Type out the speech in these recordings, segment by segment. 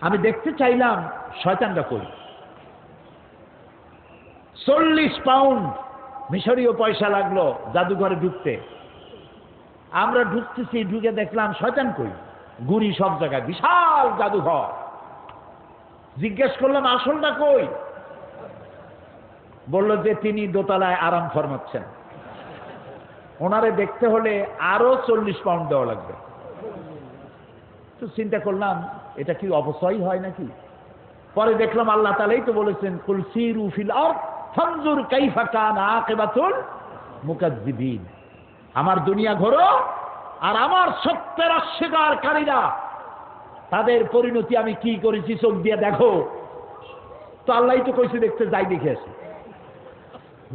আমি দেখতে চাইলাম শয়তানটা কই? চল্লিশ পাউন্ড মিশরীয় পয়সা লাগল জাদুঘরে ঢুকতে। আমরা ঢুকতেছি, ঢুকে দেখলাম শয়তান কই? গুড়ি সব জায়গায়, বিশাল জাদুঘর। জিজ্ঞেস করলাম, আসলটা কই? বলল যে তিনি দোতলায় আরাম ফরমাচ্ছেন। ওনারে দেখতে হলে আরও চল্লিশ পাউন্ড দেওয়া লাগবে। তো চিন্তা করলাম এটা কি অপচয় হয় নাকি? পরে দেখলাম আল্লাহ তালাই তো বলেছেন কুলসিরু কাইফা মুকাজ্জিবিন আমার দুনিয়া ঘোরো, আর আমার সত্যের অস্বীকারীরা, তাদের পরিণতি আমি কি করেছি চোখ দিয়ে দেখো। তো আল্লাহ তো কইছে, দেখতে যাই দেখে আসি।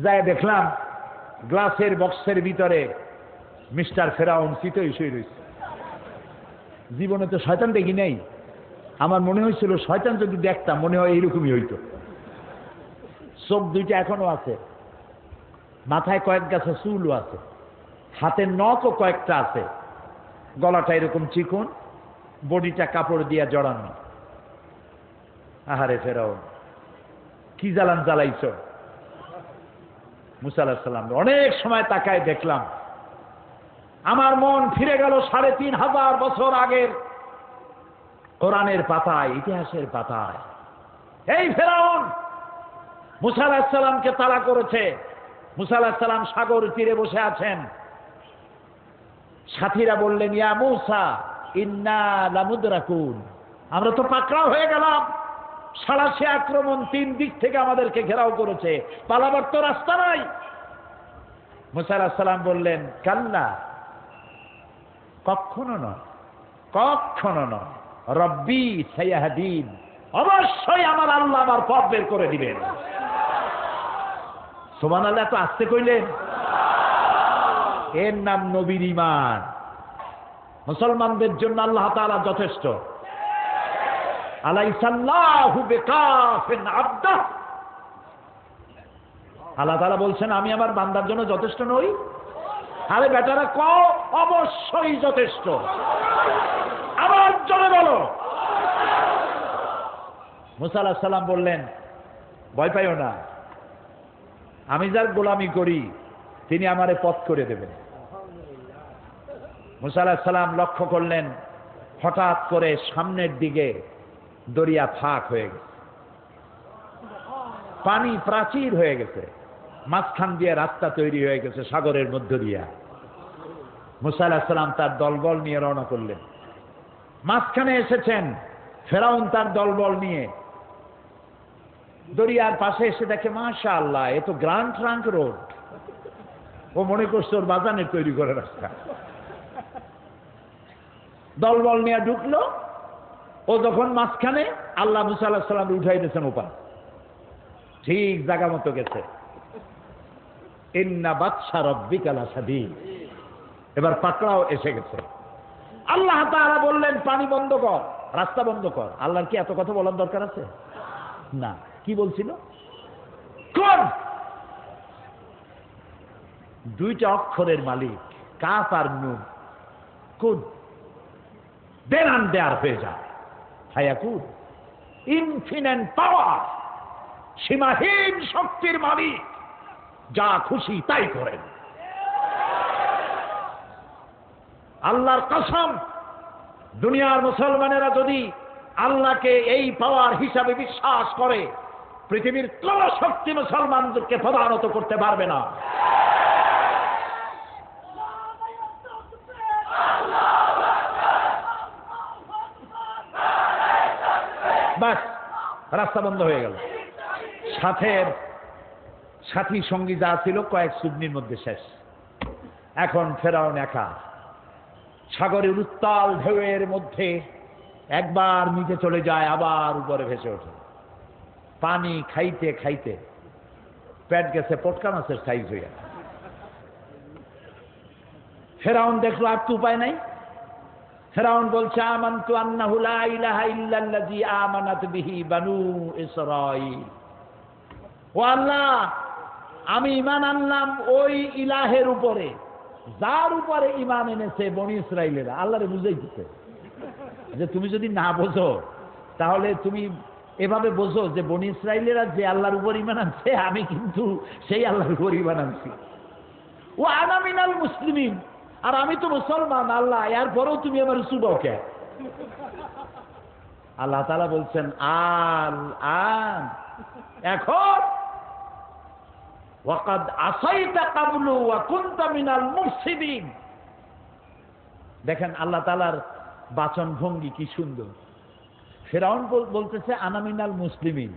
যাই দেখলাম, গ্লাসের বক্সের ভিতরে মিস্টার ফেরাউন চিতই শুয়ে রয়েছে জীবনে তো শয়তান দেখি নেই। আমার মনে হয়েছিল, শয়তান যদি দেখতাম, মনে হয় এইরকমই হইতো। চোখ দুইটা এখনও আছে। মাথায় কয়েক গাছে চুলও আছে। হাতের নখও কয়েকটা আছে। গলাটা এরকম চিকুন, বডিটা কাপড় দিয়ে জড়ানো। আহারে ফেরাও কি জ্বালান জ্বালাইছ? মুসাল্লাহ সাল্লাম অনেক সময় তাকায় দেখলাম। আমার মন ফিরে গেল সাড়ে তিন হাজার বছর আগের কোরআনের পাতায়, ইতিহাসের পাতায়। এই ফেরাউন, মুসা আলাহিসাল্লামকে তাড়া করেছে। মুসা আলাহিসাল্লাম সাগর তীরে বসে আছেন। সাথীরা বললেন, ইয়া মুসা, ইন্না লামুদ্রাকুন। আমরা তো পাকড়াও হয়ে গেলাম। সাড়াশি আক্রমণ তিন দিক থেকে আমাদেরকে ঘেরাও করেছে। পালাবার তো রাস্তা নাই। মুসা আলাহিসাল্লাম বললেন, কাল্লা কখনো নয় কখনো নয়। রব্বি সাইয়াহাদিন অবশ্যই আমার আল্লাহ আমার পথ বের করে দিবেন। সোমান আল্লাহ তো আসতে কইলেন এর নাম নবীর ইমান মুসলমানদের জন্য আল্লাহ তাআলা যথেষ্ট। আল্লাহ তাআলা বলছেন, আমি আমার বান্দার জন্য যথেষ্ট নই। আরে বেটারা ক? অবশ্যই যথেষ্ট। জন্য বলো মুসা আলাহ সাল্লাম বললেন, ভয় পাইও না। আমি যার গোলামি করি, তিনি আমারে পথ করে দেবেন। মুসা আলাহ সাল্লাম লক্ষ্য করলেন, হঠাৎ করে সামনের দিকে দরিয়া ফাঁক হয়ে গেছে। পানি প্রাচীর হয়ে গেছে। মাঝখান দিয়ে রাস্তা তৈরি হয়ে গেছে সাগরের মধ্য দিয়া। মুসা আলাহ সাল্লাম তার দলবল নিয়ে রওনা করলেন। মাঝখানে এসেছেন ফেরাউন তার দলবল নিয়ে। দরিয়ার পাশে এসে দেখে মাশা আল্লাহ এ তো গ্রান্ড ট্রাঙ্ক রোড। ও মনে করছে ওর বাজানের তৈরি করে রাস্তা। দলবল নিয়ে ঢুকলো। ও যখন মাঝখানে, আল্লাহ মুসা আল্লাহ সাল্লাম উঠাই দিয়েছেন ওপা ঠিক জায়গা মতো গেছে। ইন্না বাদশা রব্বিকালা সাদি এবার পাকড়াও এসে গেছে। আল্লাহ তাআলা বললেন, পানি বন্ধ কর, রাস্তা বন্ধ কর। আল্লাহর কি এত কথা বলার দরকার আছে? না। কি বলছিল? কোন? দুইটা অক্ষরের মালিক, কাফ আর নুন। কুন? দেনান দেয়ার হয়ে যায় হায়াকুন ইনফিনেন্ট পাওয়ার। সীমাহীন শক্তির মালিক। যা খুশি তাই করেন। আল্লাহর কসম, দুনিয়ার মুসলমানেরা যদি আল্লাহকে এই পাওয়ার হিসাবে বিশ্বাস করে, পৃথিবীর কোন শক্তি মুসলমানদেরকে প্রধানত করতে পারবে না। বাস, রাস্তা বন্ধ হয়ে গেল। সাথের সাথী সঙ্গী যা ছিল কয়েক সুগ্নির মধ্যে শেষ। এখন ফেরাউন একা। সাগরের উত্তাল ঢেউয়ের মধ্যে একবার নিচে চলে যায়, আবার উপরে ভেসে ওঠে। পানি খাইতে খাইতে পেট গেছে পটকা মাছের সাইজ হইয়া ফেরাউন দেখল, আর তো উপায় নাই। ফেরাউন বলছে আন্নাহু ইল্লাল্লাযী আমানাত বিহি বানু ও আল্লাহ, আমি ইমান আনলাম ওই ইলাহের উপরে। যার উপরে ইমান এনেছে বনি ইসরাইলেরা, আল্লাহরে বুঝাইতেছে যে তুমি যদি না বোঝো, তাহলে তুমি এভাবে বোঝো যে বনি ইসরায়েলেরা যে আল্লাহর উপর ইমান আনছে, আমি কিন্তু সেই আল্লাহর উপর ইমান আনছি। ও আনামিনাল মুসলিমিন, আর আমি তো মুসলমান, আল্লাহ এরপরেও তুমি আমার চুবাও কে? আল্লাহ তালা বলছেন আল আন এখন ওয়াকাদ আসাইতা কাবলু ওয়া কুনতা মিনাল মুফসিদিন। দেখেন আল্লাহ তালার বাচন ভঙ্গি কি সুন্দর। ফেরাউন বলতেছে আনামিনাল মুসলিমিন।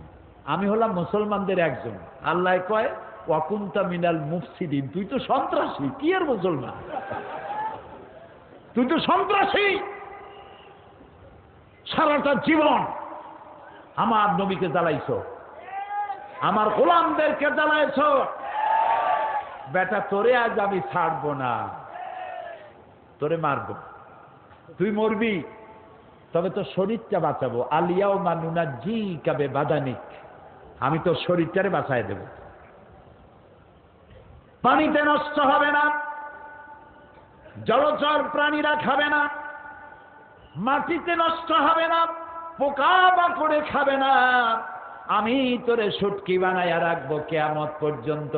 আমি হলাম মুসলমানদের একজন। আল্লাহ কয় ওয়াকুন্তা মিনাল মুফসিদিন। তুই তো সন্ত্রাসী, কি আর মুসলমান? তুই তো সন্ত্রাসী। সারাটা জীবন আমার নবীকে জ্বালাইছ, আমার গোলামদেরকে জ্বালাইছ বেটা, তোরে আজ আমি ছাড়বো না। তোরে মারবো। তুই মরবি, তবে তোর শরীরটা বাঁচাবো। আলিয়াও মানুনা জি কাবে বাদানিক আমি তোর শরীরটারে বাঁচায় দেব। পানিতে নষ্ট হবে না, জলচর প্রাণীরা খাবে না, মাটিতে নষ্ট হবে না, পোকা করে খাবে না। আমি তোরে সুটকি বানাইয়া রাখব কেয়ামত পর্যন্ত।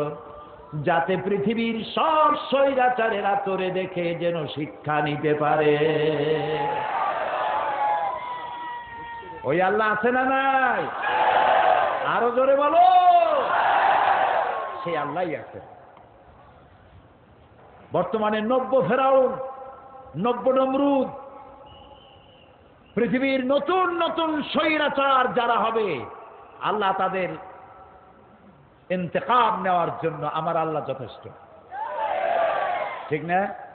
যাতে পৃথিবীর সব স্বৈরাচারেরা তোরে দেখে যেন শিক্ষা নিতে পারে। ওই আল্লাহ আছে না নাই? আরও জোরে বলো। সেই আল্লাহই আছে। বর্তমানে নব্য ফেরাউন, নব্য নমরুদ, পৃথিবীর নতুন নতুন স্বৈরাচার যারা হবে, আল্লাহ তাদের ইন্তেকাম নেওয়ার জন্য আমার আল্লাহ যথেষ্ট। ঠিক না?